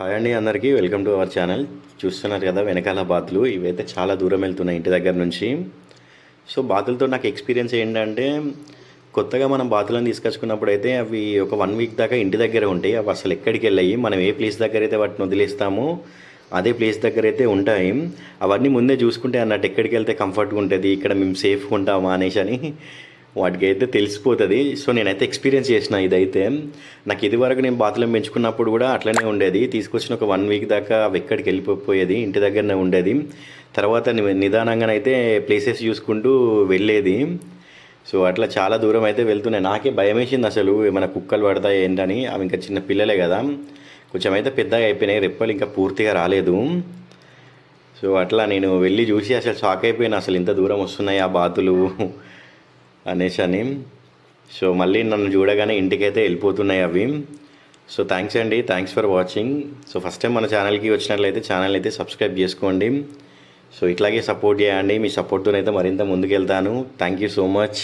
Hi అండి అందరికీ welcome to our channel. చూస్తున్నారు కదా వెనకాల బాతులు. ఇవైతే చాలా దూరం వెళ్తున్నాయి ఇంటి దగ్గర నుంచి. సో బాతులతో నాకు ఎక్స్పీరియన్స్ ఏంటంటే కొత్తగా మనం బాతులను తీసుకొచ్చుకున్నప్పుడు అయితే అవి ఒక వన్ వీక్ దాకా ఇంటి దగ్గర ఉంటాయి. అవి అసలు ఎక్కడికి వెళ్ళాయి? మనం ఏ ప్లేస్ దగ్గర అయితే వాటిని వదిలేస్తామో అదే ప్లేస్ దగ్గర అయితే ఉంటాయి. అవన్నీ ముందే చూసుకుంటే అన్నట్టు ఎక్కడికి వెళ్తే కంఫర్ట్గా ఉంటుంది ఇక్కడ మేము సేఫ్గా ఉంటామా అనేసి అని వాటికి అయితే తెలిసిపోతుంది. సో నేనైతే ఎక్స్పీరియన్స్ చేసిన ఇదైతే. నాకు ఇదివరకు నేను బాతులను పెంచుకున్నప్పుడు కూడా అట్లనే ఉండేది. తీసుకొచ్చిన ఒక వన్ వీక్ దాకా అవి ఎక్కడికి వెళ్ళిపోయేది. ఇంటి దగ్గరనే ఉండేది. తర్వాత నిదానంగానైతే ప్లేసెస్ చూసుకుంటూ వెళ్ళేది. సో అట్లా చాలా దూరం అయితే వెళ్తున్నాయి. నాకే భయం వేసింది అసలు. ఏమైనా కుక్కలు పడతాయి ఏంటని? అవి ఇంకా చిన్న పిల్లలే కదా. కొంచెం అయితే పెద్దగా అయిపోయినాయి. రెప్పలు ఇంకా పూర్తిగా రాలేదు. సో అట్లా నేను వెళ్ళి చూసి అసలు షాక్ అయిపోయాను. అసలు ఇంత దూరం వస్తున్నాయి ఆ బాతులు? అనేసి అని సో మళ్ళీ నన్ను చూడగానే ఇంటికైతే వెళ్ళిపోతున్నాయి అవి. సో థ్యాంక్స్ అండి. Thanks for watching. So first time మన ఛానల్కి వచ్చినట్లయితే ఛానల్ అయితే సబ్స్క్రైబ్ చేసుకోండి. సో ఇట్లాగే సపోర్ట్ చేయండి. మీ సపోర్ట్తోనైతే మరింత ముందుకు వెళ్తాను థ్యాంక్ యూ సో మచ్.